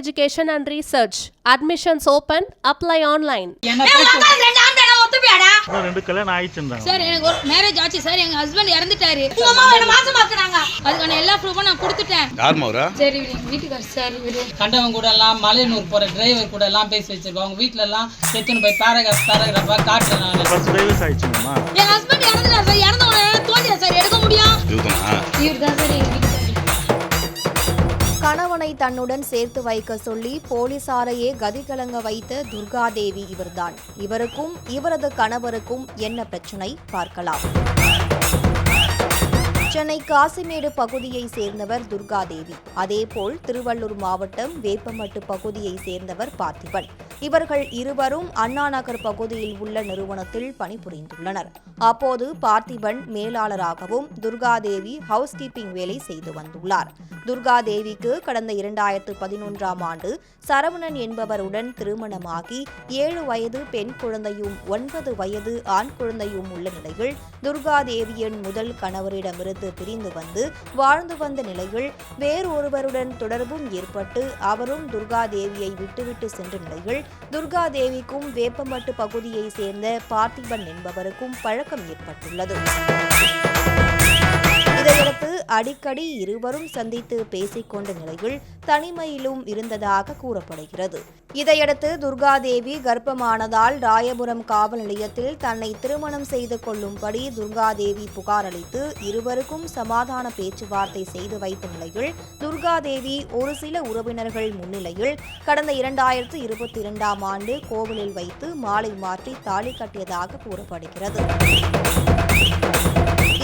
Education and Research. Admissions open. Apply online. என்ன ஏய், பேச உனக்கு ரெண்டு கல்யாணம் சார் எனக்கு ஒரு மேரேஜ் ஆச்சு சார் எங்க ஹஸ்பண்ட் இறந்துட்டாரு. உங்க அம்மா என்ன. அதுக்கான எல்லா ப்ரூஃபும் நான் கொடுத்துட்டேன். சரி வீட்டுக்காரர் சார் இவரு கண்டவங்க கூட எல்லாம் மலையனூர் போற டிரைவர் கூட எல்லாம் பேசி வச்சிருக்கோம். அவங்க வீட்ல எல்லாம் எடுத்துன்னு போய் பேராகிராஃப் பேராகிராஃபா காட்டுறேன் நான். ஃபர்ஸ்ட் டைவர்ஸ் ஆயிடுச்சுங்கம்மா. என் ஹஸ்பண்ட் இறந்துட்டார் சார் இறந்த உடனே தோல்வியா சார் எடுக்க முடியும்? இதுதானா இவர் தான் சார் கணவனை தன்னுடன் சேர்த்து வைக்க சொல்லி போலீசாரையே கதிகலங்க வைத்த துர்காதேவி இவர்தான். இவருக்கும் இவரது கணவருக்கும் என்ன பிரச்சனை? பார்க்கலாம். சென்னை காசிமேடு பகுதியை சேர்ந்தவர் துர்காதேவி. அதேபோல் திருவள்ளூர் மாவட்டம் வேப்பமட்டு பகுதியை சேர்ந்தவர் பார்த்திபன். இவர்கள் இருவரும் அண்ணா நகர் பகுதியில் உள்ள நிறுவனத்தில் பணிபுரிந்துள்ளனர். அப்போது பார்த்திபன் மேலாளராகவும் துர்காதேவி ஹவுஸ் கீப்பிங் வேலை செய்து வந்துள்ளார். துர்காதேவிக்கு கடந்த இரண்டாயிரத்து பதினொன்றாம் ஆண்டு சரவணன் என்பவருடன் திருமணமாகி ஏழு வயது பெண் குழந்தையும் ஒன்பது வயது ஆண் குழந்தையும் உள்ள நிலையில் துர்காதேவியின் முதல் கணவரிடமிருந்து பிரிந்து வந்து வாழ்ந்து வந்த நிலையில் வேறொருவருடன் தொடர்பும் ஏற்பட்டு அவரும் துர்காதேவியை விட்டுவிட்டு சென்ற நிலையில் துர்காதேவிக்கும் வேப்பம்பட்டு பகுதியை சேர்ந்த பார்த்திபன் என்பவருக்கும் பழக்கம் ஏற்பட்டுள்ளது. இதையடுத்து அடிக்கடி இருவரும் சந்தித்து பேசிக்கொண்ட நிலையில் தனிமையிலும் இருந்ததாக கூறப்படுகிறது. இதையடுத்து துர்காதேவி கர்ப்பமானதால் ராயபுரம் காவல் நிலையத்தில் தன்னை திருமணம் செய்து கொள்ளும்படி துர்காதேவி புகார் அளித்து இருவருக்கும் சமாதான பேச்சுவார்த்தை செய்து வைத்த நிலையில் துர்காதேவி ஒரு சில உறவினர்கள் முன்னிலையில் கடந்த இரண்டாயிரத்து இருபத்தி இரண்டாம் ஆண்டு கோவிலில் வைத்து மாலை மாற்றி தாலி கட்டியதாக கூறப்படுகிறது.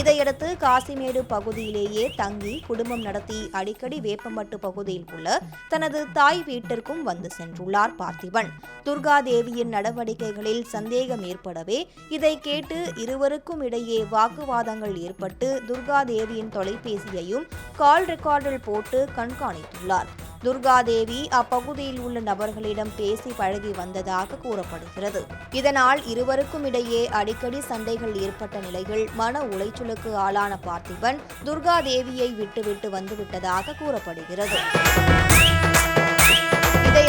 இதையடுத்து காசிமேடு பகுதியிலேயே தங்கி குடும்பம் நடத்தி அடிக்கடி வேப்பம்பட்டு பகுதியில் உள்ள தனது தாய் வீட்டிற்கும் வந்து சென்றுள்ளார் பார்த்திபன். துர்காதேவியின் நடவடிக்கைகளில் சந்தேகம் ஏற்படவே இதை கேட்டு இருவருக்கும் இடையே வாக்குவாதங்கள் ஏற்பட்டு துர்கா தேவியின் தொலைபேசியையும் கால் ரெக்கார்டில் போட்டு கண்காணித்துள்ளார். துர்காதேவி அப்பகுதியில் உள்ள நபர்களிடம் பேசி பழகி வந்ததாக கூறப்படுகிறது. இதனால் இருவருக்கும் இடையே அடிக்கடி சண்டைகள் ஏற்பட்ட நிலையில் மன உளைச்சலுக்கு ஆளான பார்த்திபன் துர்காதேவியை விட்டுவிட்டு வந்துவிட்டதாக கூறப்படுகிறது.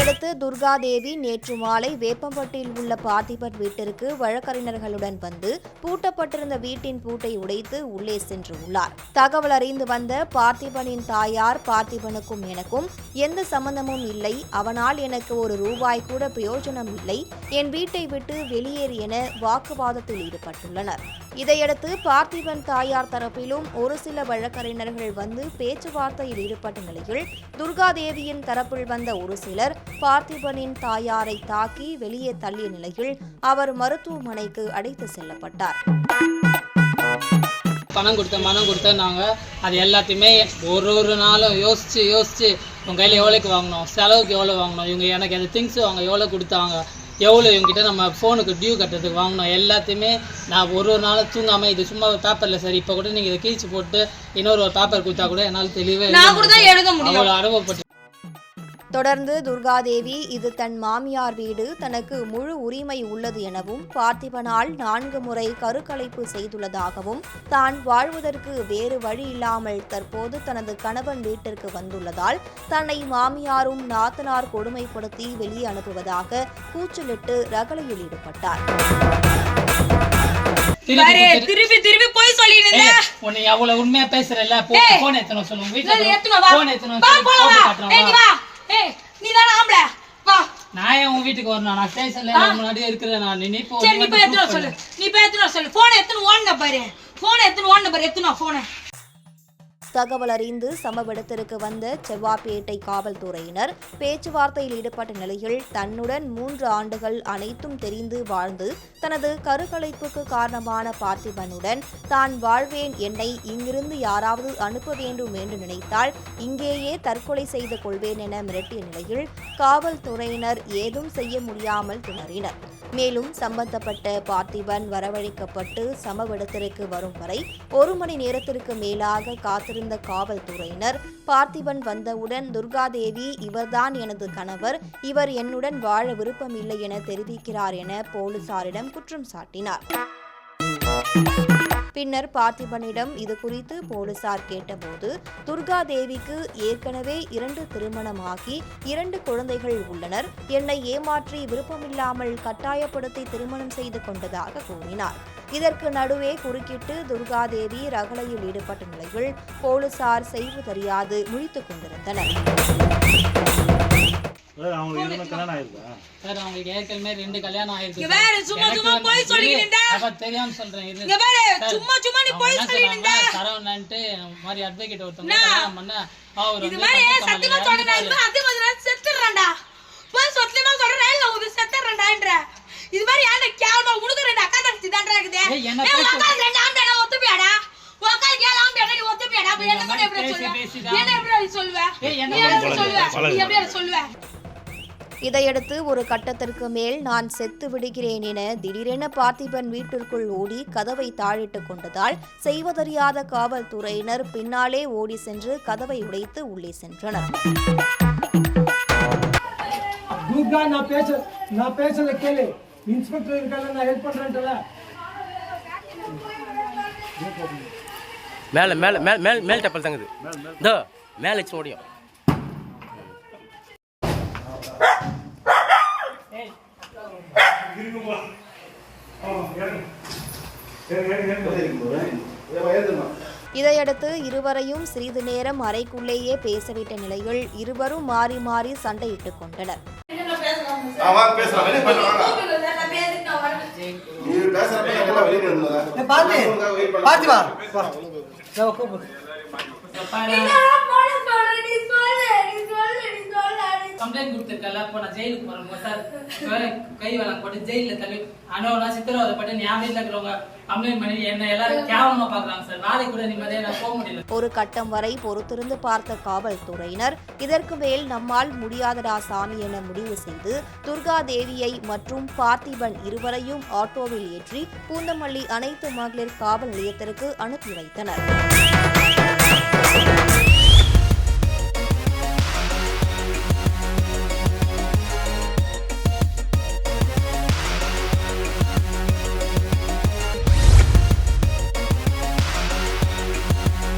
இதையடுத்து துர்காதேவி நேற்று மாலை வேப்பம்பட்டியில் உள்ள பார்த்திபன் வீட்டிற்கு வழக்கறிஞர்களுடன் வந்து பூட்டப்பட்டிருந்த வீட்டின் பூட்டை உடைத்து உள்ளே சென்று உள்ளார். தகவல் அறிந்து வந்த பார்த்திபனின் தாயார் பார்த்திபனுக்கும் எனக்கும் எந்த சம்பந்தமும் இல்லை. அவனால் எனக்கு ஒரு ரூபாய் கூட பிரயோஜனம் இல்லை. என் வீட்டை விட்டு வெளியேறு என வாக்குவாதத்தில் ஈடுபட்டுள்ளனர். இதையடுத்து பார்த்திபன் தாயார் தரப்பிலும் ஒரு சில வழக்கறிஞர்கள் வந்து பேச்சுவார்த்தையில் ஈடுபட்ட நிலையில் துர்காதேவியின் தரப்பில் வந்த ஒரு சிலர் பார்த்திபனின் தாயாரை தாக்கி வெளியே தள்ளிய நிலையில் அவர் மருத்துவமனைக்கு அடைத்து செல்லப்பட்டார். பணம் கொடுத்த மனம் கொடுத்த நாங்கள் அது எல்லாத்தையுமே ஒரு ஒரு நாளும் யோசிச்சு யோசிச்சு உங்க கையில் எவ்வளோக்கு வாங்கினோம் செலவுக்கு எவ்வளோ வாங்கணும் இவங்க எனக்கு அந்த திங்ஸ் அவங்க எவ்வளோ கொடுத்தாங்க எவ்வளோ இவங்ககிட்ட நம்ம ஃபோனுக்கு டியூ கட்டுறதுக்கு வாங்கணும் எல்லாத்தையுமே நான் ஒரு ஒரு நாளும் தூங்காமல் இது சும்மா பேப்பரில் சரி இப்போ கூட நீங்கள் இதை கிழிச்சு போட்டு இன்னொரு ஒரு பேப்பர் கொடுத்தா கூட என்னால் தெளிவே நான் கூட தான் எழுத முடியும். அவ்வளோ அனுபவப்பட்டு தொடர்ந்து துர்காதேவி இது தன் மாமியார் வீடு தனக்கு முழு உரிமை உள்ளது எனவும் பார்த்திபனால் நான்கு முறை கருக்கலைப்பு செய்துள்ளதாகவும் தான் வாழ்வதற்கு வேறு வழி இல்லாமல் தற்போது தனது கணவன் வீட்டிற்கு வந்துள்ளதால் தன்னை மாமியாரும் நாத்தனார் கொடுமைப்படுத்தி வெளியே அனுப்புவதாக கூச்சலிட்டு ரகளையில் ஈடுபட்டார். திருப்பி திருப்பி. போய் உன்னை அவ்வளவு உண்மையா பேசுறல. போன் சொல்லுங்க வீட்டுல. போன் ஏய், நீ நீதானே ஆம்பளை? வா. நான் ஏன் உன் வீட்டுக்கு வரணும் நான் ஸ்டேஷன்ல முன்னாடியே இருக்கிறேன் நான் நீ இப்போ சரி, நீ போய் எடுத்துன்னு வர சொல்லு. நீ போய் எடுத்துன்னு வர சொல்லு. phone எடுத்துன்னு ஓடுன பாரு. phone எடுத்துன்னு ஓடுன பாரு. வா phone. தகவல் அறிந்து சம்பவ இடத்திற்கு வந்த செவ்வாப்பேட்டை காவல்துறையினர் பேச்சுவார்த்தையில் ஈடுபட்ட நிலையில் தன்னுடன் மூன்று ஆண்டுகள் அனைத்தும் தெரிந்து வாழ்ந்து தனது கருக்கலைப்புக்கு காரணமான பார்த்திபனுடன் தான் வாழ்வேன் என்னை இங்கிருந்து யாராவது அனுப்ப வேண்டும் என்று நினைத்தால் இங்கேயே தற்கொலை செய்து கொள்வேன் என மிரட்டிய நிலையில் காவல்துறையினர் ஏதும் செய்ய முடியாமல் திணறினர். மேலும் சம்பந்தப்பட்ட பார்த்திபன் வரவழைக்கப்பட்டு சமவிடத்திற்கு வரும் வரை ஒரு மணி நேரத்திற்கு மேலாக காத்திருந்த காவல்துறையினர் பார்த்திபன் வந்தவுடன் துர்காதேவி இவர்தான் எனது கணவர். இவர் என்னுடன் வாழ விருப்பமில்லை என தெரிவிக்கிறார் என போலீசாரிடம் குற்றம் சாட்டினார். பின்னர் பார்த்திபனிடம் இது குறித்து போலீசார் கேட்டபோது துர்கா தேவிக்கு ஏற்கனவே இரண்டு திருமணமாகி இரண்டு குழந்தைகள் உள்ளனர். என்னை ஏமாற்றி விருப்பமில்லாமல் கட்டாயப்படுத்தி திருமணம் செய்து கொண்டதாக கூறினார். இதற்கு நடுவே குறுக்கிட்டு துர்காதேவி ரகளையில் ஈடுபட்ட நிலையில் போலீசார் செய்வதறியாது முழித்துக் கொண்டிருந்தனர். இருந்த கல்யாணம் ஆயிருக்கா? சார் அவங்களுக்கு ஏற்கனவே ரெண்டு கல்யாணம் ஆயிருக்கு. வேற சும்மா எனக்கு சும்மா வந்து பொய் சொல்லிக்கிட்டு இரு, இருந்த. அப்ப தெரியாம சொல்றேன். இங்க சார், சும்மா சும்மா நீ அவங்க போய் என்ன சொல்லிட்டு இருந்த சொல்றாங்க, சரவணன்ட்டு இந்த மாதிரி advocate ஒருத்தவங்க என்ன? கல்யாணம் பண்ண, அவர் இது மாதிரி சத்தியமா சொல்றேன். இது அதே மாதிரி செத்துறேன்டா. போய் சத்தியமா சொல்றேன் ரயில்ல ஊது செத்துறேன்டான்ற இது மாதிரி யாரு கேவலமா உனக்கு ரெண்டு அக்கா தங்கச்சி தான்டா இருக்குது? என்ன ரெண்டு ஆம்பளை ஒத்துப்பியாடா? என்ன எப்படி பேசி சொல்லுவ? பேசிதான். என்ன எப்படி சொல்லுவ? ஏய், என்ன நீ எப்படி பேசி சொல்லுவ? நீ எப்படி சொல்லுவ? இதையடுத்து ஒரு கட்டத்திற்கு மேல் நான் செத்து விடுகிறேன் என திடீரென பார்த்திபன் வீட்டிற்குள் ஓடி கதவை தாழிட்டுக் கொண்டதால் செய்வதறியாத காவல்துறையினர் பின்னாலே ஓடி சென்று கதவை உடைத்து உள்ளே சென்றனர். இன்ஸ்பெக்டர் இருக்கால நான் ஹெல்ப் பண்றேன்டல மேலே மேலே மேலே மேலே மேல் டப்பல் தங்குது. மேலே வச்சு ஓடியும் இதையடுத்து இருவரையும் சிறிது நேரம் அறைக்குள்ளேயே பேசவிட்ட நிலையில் இருவரும் மாறி மாறி சண்டையிட்டுக் கொண்டனர். வாங்க பேசலாம் வெளியே போயிட்டு வாங்க நீ பேசுறப்ப எல்லாம் வெளியே வந்துடுறேன் பாத்தி பாத்தி வா நான் கூப்பிடு கம்ப்ளைண்ட் கொடுத்துருக்கல அப்போ நான் ஜெயிலுக்கு போறேன் சார். கை வளம் போட்டு ஜெயில தள்ளி அனவனா சித்திரவதை பட்டு ஞாபகம் இருக்கிறவங்க ஒரு கட்டம் வரை பொறுத்திருந்து பார்த்த காவல்துறையினர் இதற்கு மேல் நம்மால் முடியாதடா சாமி என முடிவு செய்து துர்கா தேவியை மற்றும் பார்த்திபன் இருவரையும் ஆட்டோவில் ஏற்றி பூந்தமல்லி அனைத்து மகளிர் காவல் நிலையத்திற்கு அனுப்பி வைத்தனர்.